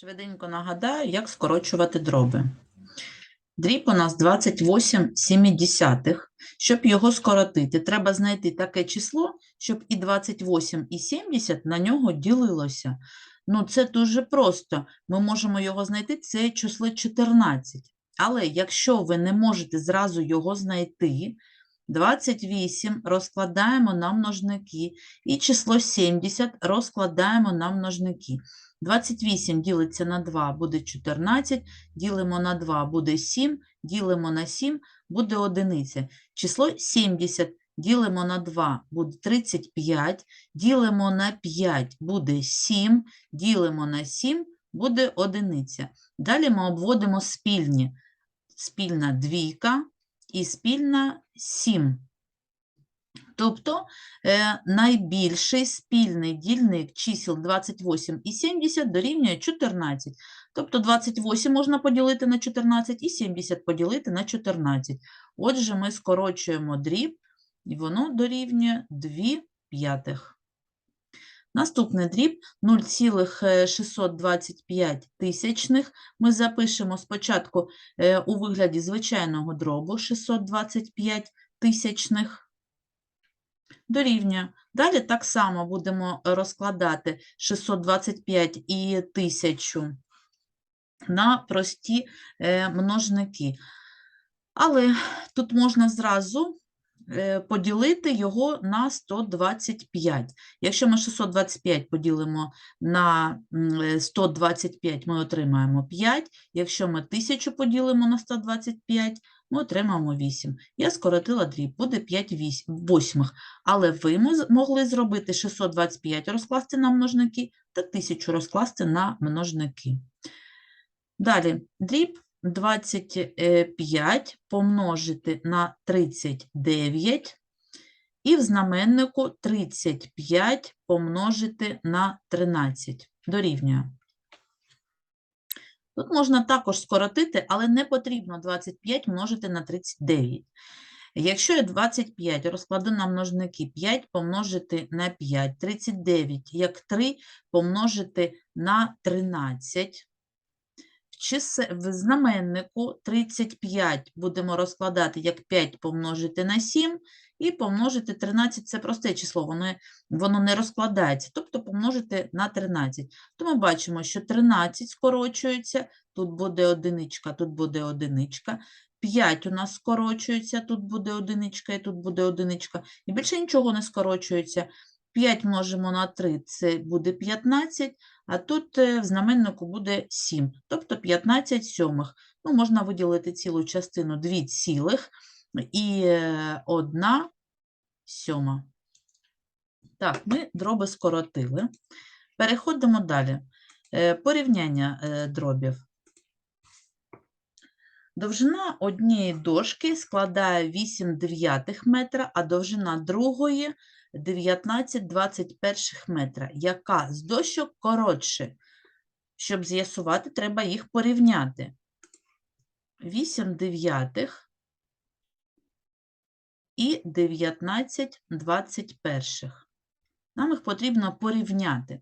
Швиденько нагадаю, як скорочувати дроби. Дріб у нас 28 сімідесятих. Щоб його скоротити, треба знайти таке число, щоб і 28, і 70 на нього ділилося. Ну, це дуже просто. Ми можемо його знайти, це число 14. Але якщо ви не можете зразу його знайти, 28 розкладаємо на множники, і число 70 розкладаємо на множники. 28 ділиться на 2 буде 14, ділимо на 2 буде 7, ділимо на 7 буде одиниця. Число 70 ділимо на 2 буде 35, ділимо на 5 буде 7, ділимо на 7 буде одиниця. Далі ми обводимо спільні. Спільна двійка і спільна 7. Тобто е, найбільший спільний дільник чисел 28 і 70 дорівнює 14. Тобто 28 можна поділити на 14 і 70 поділити на 14. Отже, ми скорочуємо дріб, і воно дорівнює 2 п'ятих. Наступний дріб 0,625 тисячних. Ми запишемо спочатку е, у вигляді звичайного дробу 625 тисячних дорівнює. Далі так само будемо розкладати 625 і 1000 на прості е, множники. Але тут можна зразу поділити його на 125. Якщо ми 625 поділимо на е, 125, ми отримаємо 5. Якщо ми 1000 поділимо на 125, ми отримаємо 8. Я скоротила дріб, буде 5 восьмих. Але ви могли зробити 625 розкласти на множники та 1000 розкласти на множники. Далі, дріб 25 помножити на 39 і в знаменнику 35 помножити на 13 дорівнює. Тут можна також скоротити, але не потрібно 25 множити на 39. Якщо я 25 розкладу на множники 5 помножити на 5, 39, як 3 помножити на 13, в, знаменнику 35 будемо розкладати як 5 помножити на 7 і помножити 13 – це просте число, воно, воно не розкладається, тобто помножити на 13. То ми бачимо, що 13 скорочується, тут буде одиничка, тут буде одиничка. 5 у нас скорочується, тут буде одиничка і тут буде одиничка. І більше нічого не скорочується. 5 множимо на 3 – це буде 15, а тут е, в знаменнику буде 7, тобто 15 сьомих. Ну, можна виділити цілу частину 2 цілих і 1 сьома. Так, ми дроби скоротили. Переходимо далі. Е, Порівняння е, дробів. Довжина однієї дошки складає 8 дев'ятих метра, а довжина другої 19 21 метра. Яка з дощок коротше? Щоб з'ясувати, треба їх порівняти. 8 дев'ятих і 19 21. Нам їх потрібно порівняти.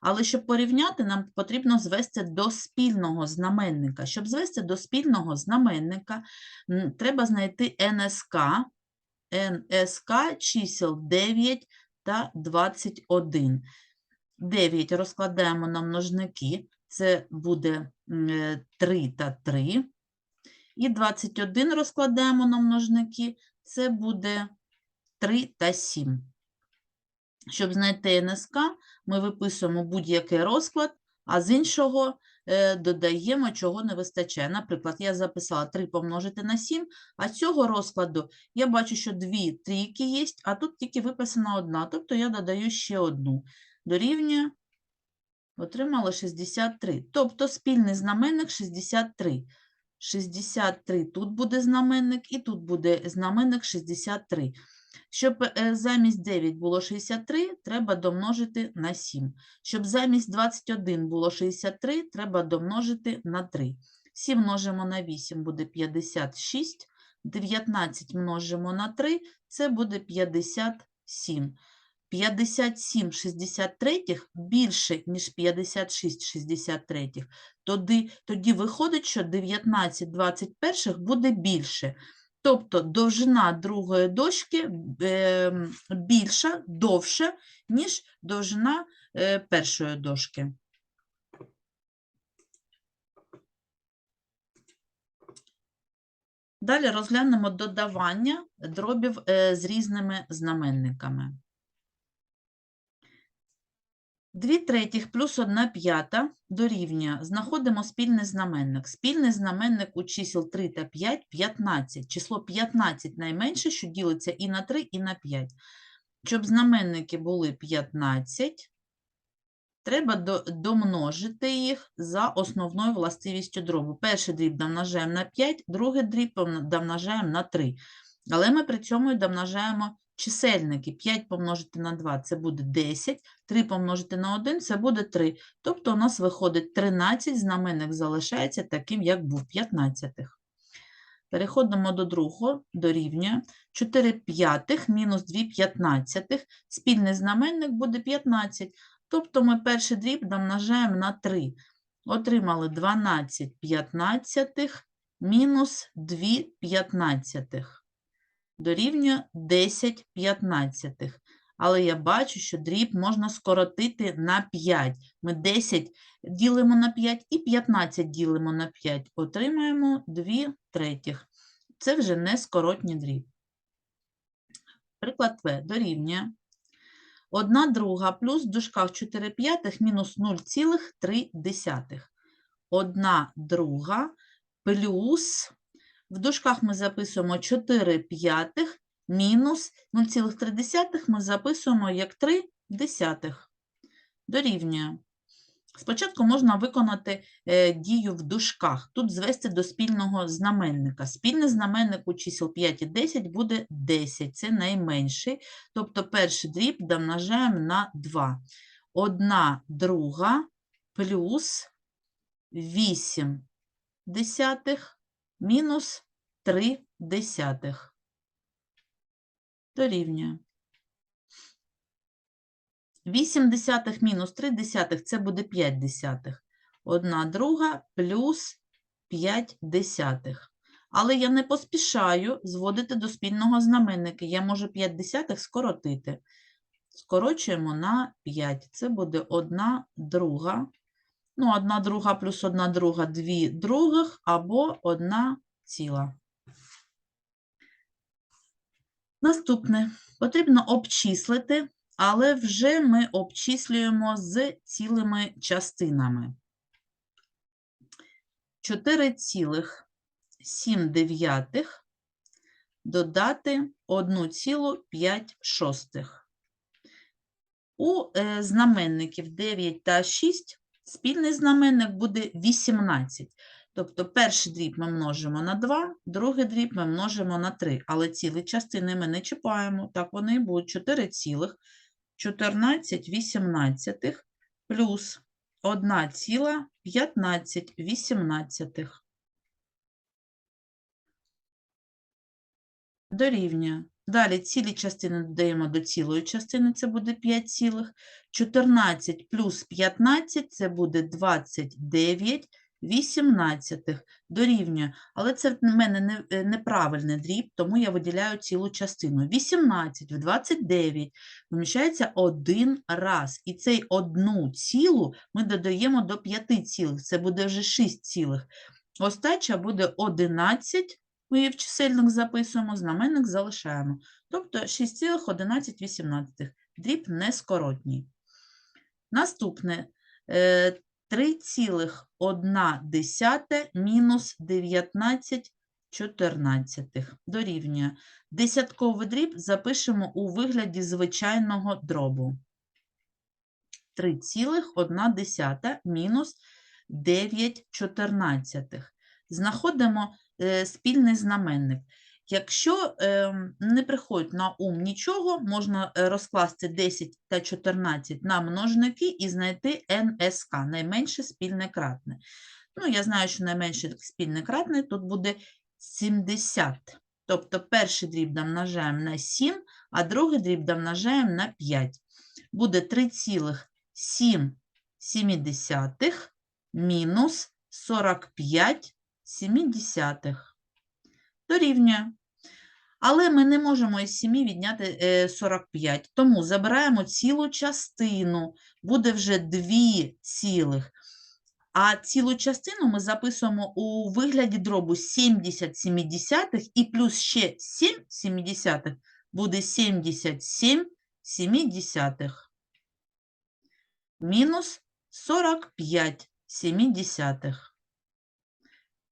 Але щоб порівняти, нам потрібно звести до спільного знаменника. Щоб звести до спільного знаменника, треба знайти НСК, НСК чисел 9 та 21. 9 розкладаємо на множники, це буде 3 та 3. І 21 розкладаємо на множники, це буде 3 та 7. Щоб знайти НСК, ми виписуємо будь-який розклад, а з іншого додаємо, чого не вистачає. Наприклад, я записала 3 помножити на 7, а цього розкладу я бачу, що дві трійки є, а тут тільки виписана одна, тобто я додаю ще одну. Дорівнює, отримала 63. Тобто спільний знаменник 63. 63 тут буде знаменник, і тут буде знаменник 63. Щоб е, замість 9 було 63, треба домножити на 7. Щоб замість 21 було 63, треба домножити на 3. 7 множимо на 8 буде 56, 19 множимо на 3, це буде 57. 57 63 більше, ніж 56 63, тоді, тоді виходить, що 19 21 буде більше. Тобто довжина другої дошки е, більша, довше, ніж довжина е, першої дошки. Далі розглянемо додавання дробів е, з різними знаменниками. 2 третіх плюс 1 п'ята дорівнює. Знаходимо спільний знаменник. Спільний знаменник у чисел 3 та 5 – 15. Число 15 найменше, що ділиться і на 3, і на 5. Щоб знаменники були 15, треба до- домножити їх за основною властивістю дробу. Перший дріб домножаємо на 5, другий дріб домножаємо на 3. Але ми при цьому і домножаємо чисельники. 5 помножити на 2 – це буде 10, 3 помножити на 1 – це буде 3. Тобто у нас виходить 13, знаменник залишається таким, як був 15. Переходимо до другого, дорівнює 4 п'ятих мінус 2 п'ятнадцятих. Спільний знаменник буде 15. Тобто ми перший дріб домножаємо на 3. Отримали 12 п'ятнадцятих мінус 2 п'ятнадцятих. Дорівнює 10 п'ятнадцятих. Але я бачу, що дріб можна скоротити на 5. Ми 10 ділимо на 5 і 15 ділимо на 5. Отримаємо 2 третіх. Це вже не скоротній дріб. Приклад В дорівнює 1 друга плюс в дужках 4 п'ятих мінус 0,3. 1 друга плюс, в дужках ми записуємо 4 п'ятих мінус 0,3 ми записуємо як 3 десятих. Дорівнює. Спочатку можна виконати е, дію в дужках. Тут звести до спільного знаменника. Спільний знаменник у чисел 5 і 10 буде 10, це найменший. Тобто перший дріб домножаємо на 2. 1 друга плюс 8 десятих мінус 3 десятих. Дорівнює. 8 десятих мінус 3 десятих – це буде 5 десятих. 1 друга плюс 5 десятих. Але я не поспішаю зводити до спільного знаменника. Я можу 5 десятих скоротити. Скорочуємо на 5. Це буде 1 друга. Ну, 1 друга плюс 1 друга – 2 других або 1 ціла. Наступне. Потрібно обчислити але вже ми обчислюємо з цілими частинами. 4,7 додати 1,5. У е, знаменників 9 та 6 спільний знаменник буде 18. Тобто перший дріб ми множимо на 2, другий дріб ми множимо на 3. Але цілі частини ми не чіпаємо. Так вони будуть 4 цілих. 14 вісімнадцятих плюс 1 ціла 15 вісімнадцятих. Дорівнює. Далі цілі частини додаємо до цілої частини, це буде 5 цілих. 14 плюс 15 – це буде 29 18 дорівнює. Але це в мене е, неправильний дріб, тому я виділяю цілу частину. 18 в 29 поміщається один раз. І цей одну цілу ми додаємо до 5 цілих. Це буде вже 6 цілих. Остача буде 11. Ми її в чисельник записуємо, знаменник залишаємо. Тобто 6,11. Дріб нескоротній. Наступне. Е, 3,1 мінус 19 чотирнадцятих дорівнює. Десятковий дріб запишемо у вигляді звичайного дробу. 3,1 мінус 9 чотирнадцятих. Знаходимо е, спільний знаменник. Якщо е, не приходить на ум нічого, можна е, розкласти 10 та 14 на множники і знайти НСК, найменше спільне кратне. Ну, я знаю, що найменше спільне кратне тут буде 70. Тобто перший дріб домножаємо на 7, а другий дріб домножаємо на 5. буде 3,7 мінус 45 сімідесятих. Дорівнює. Але ми не можемо із 7 відняти е, 45, тому забираємо цілу частину, буде вже 2 цілих. А цілу частину ми записуємо у вигляді дробу 70 семидесятих і плюс ще 7 семидесятих буде 77 семидесятих. Мінус 45 семидесятих.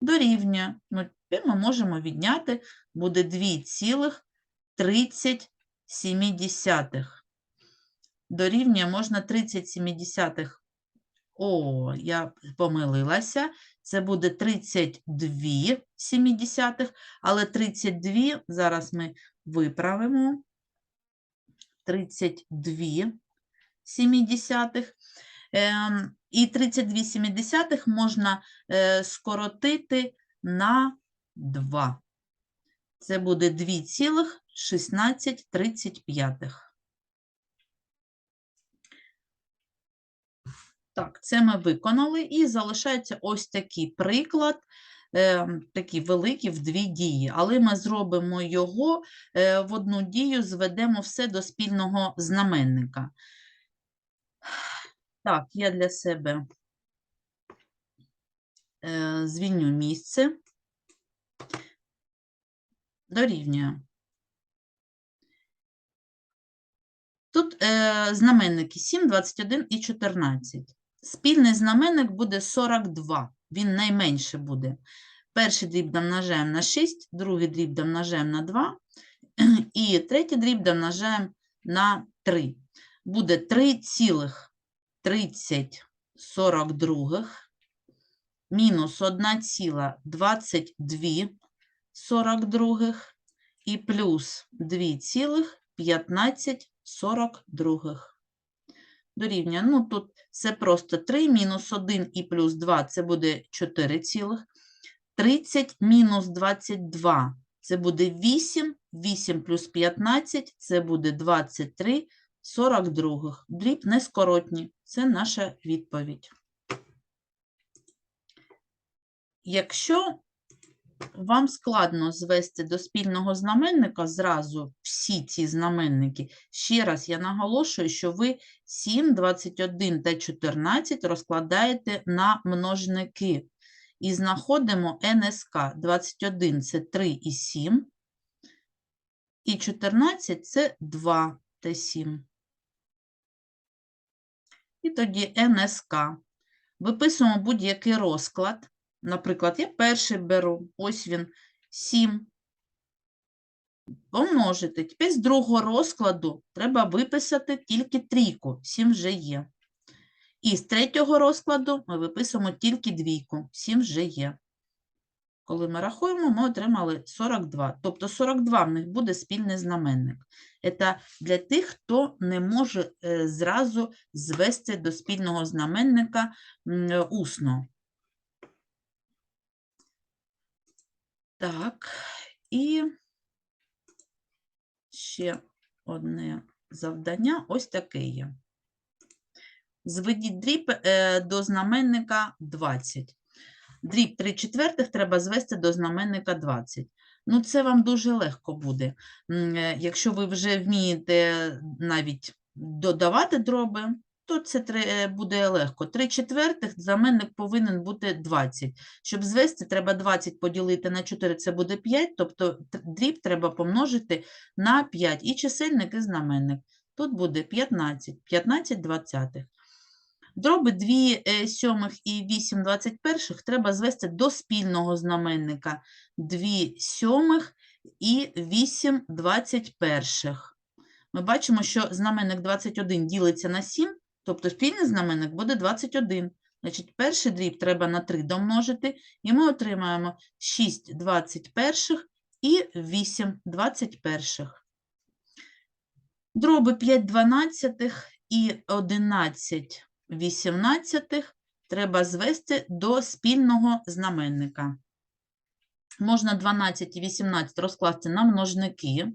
Дорівнює. Тепер ми можемо відняти, буде 2,30 Дорівнює можна 30 о, я помилилася. Це буде 32 семидесятих, але 32 зараз ми виправимо. 32 семидесятих. Ем, і 32 семидесятих можна е, скоротити на 2. Це буде 2,1635. Так, це ми виконали, і залишається ось такий приклад, е, такий великий в дві дії. Але ми зробимо його е, в одну дію, зведемо все до спільного знаменника. Так, я для себе е, звільню місце. Дорівнює. Тут е, знаменники 7, 21 і 14. Спільний знаменник буде 42, він найменше буде. Перший дріб домножаємо на 6, другий дріб домножаємо на 2, і третій дріб домножаємо на 3. Буде 3,3042 мінус 1,22 і плюс 2,1542 дорівнює. Ну, тут це просто 3 мінус 1 і плюс 2 це буде 4 цілих. 30 мінус 22 це буде 8, 8 плюс 15 це буде 23 42. Дріб нескоротні. Це наша відповідь. Якщо вам складно звести до спільного знаменника зразу всі ці знаменники. Ще раз я наголошую, що ви 7, 21 та 14 розкладаєте на множники. І знаходимо НСК. 21 – це 3 і 7, і 14 – це 2 та 7. І тоді НСК. Виписуємо будь-який розклад. Наприклад, я перший беру, ось він 7. Помножити. Тепер з другого розкладу треба виписати тільки трійку, 7 вже є. І з третього розкладу ми виписуємо тільки двійку, 7 вже є. Коли ми рахуємо, ми отримали 42. Тобто 42 в них буде спільний знаменник. Це для тих, хто не може е, зразу звести до спільного знаменника усно. Так, і ще одне завдання ось таке є. Зведіть дріб е, до знаменника 20. Дріб 3 четвертих треба звести до знаменника 20. Ну, це вам дуже легко буде. Е, Якщо ви вже вмієте навіть додавати дроби, то це е, буде легко. 3 четвертих знаменник повинен бути 20. Щоб звести, треба 20 поділити на 4, це буде 5, тобто дріб треба помножити на 5. І чисельник, і знаменник. Тут буде 15, 15 двадцятих. Дроби 2 е, сьомих і 8 21 треба звести до спільного знаменника 2 сьомих і 8 21. Ми бачимо, що знаменник 21 ділиться на 7, тобто спільний знаменник буде 21. Значить, перший дріб треба на 3 домножити, і ми отримаємо 6 21 і 8 21. Дроби 5 дванадцятих і 11 18 треба звести до спільного знаменника. Можна 12 і 18 розкласти на множники,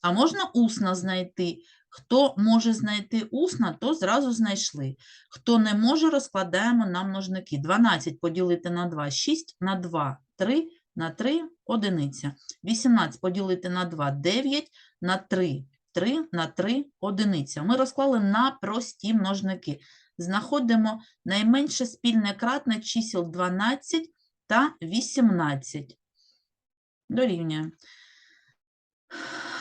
а можна усно знайти. Хто може знайти усно, то зразу знайшли. Хто не може, розкладаємо на множники. 12 поділити на 2 – 6, на 2 – 3, на 3 – одиниця. 18 поділити на 2 – 9, на 3 – 3, на 3 – одиниця. Ми розклали на прості множники. Знаходимо найменше спільне кратне чисел 12 та 18. Дорівнює.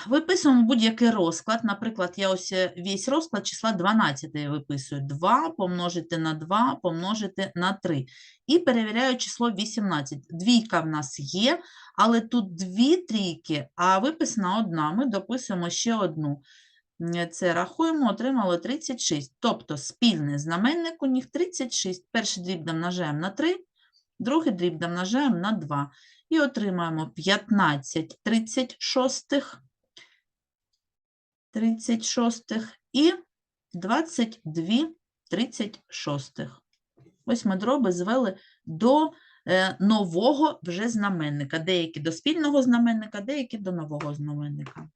Виписуємо будь-який розклад. Наприклад, я ось е, весь розклад числа 12 виписую. 2 помножити на 2 помножити на 3. І перевіряю число 18. Двійка в нас є, але тут дві трійки, а виписана одна. Ми дописуємо ще одну. Це рахуємо, отримали 36. Тобто спільний знаменник у них 36. Перший дріб домножаємо на 3, другий дріб домножаємо на 2. І отримаємо 15 36, 36 і 22 36. Ось ми дроби звели до е, нового вже знаменника. Деякі до спільного знаменника, деякі до нового знаменника.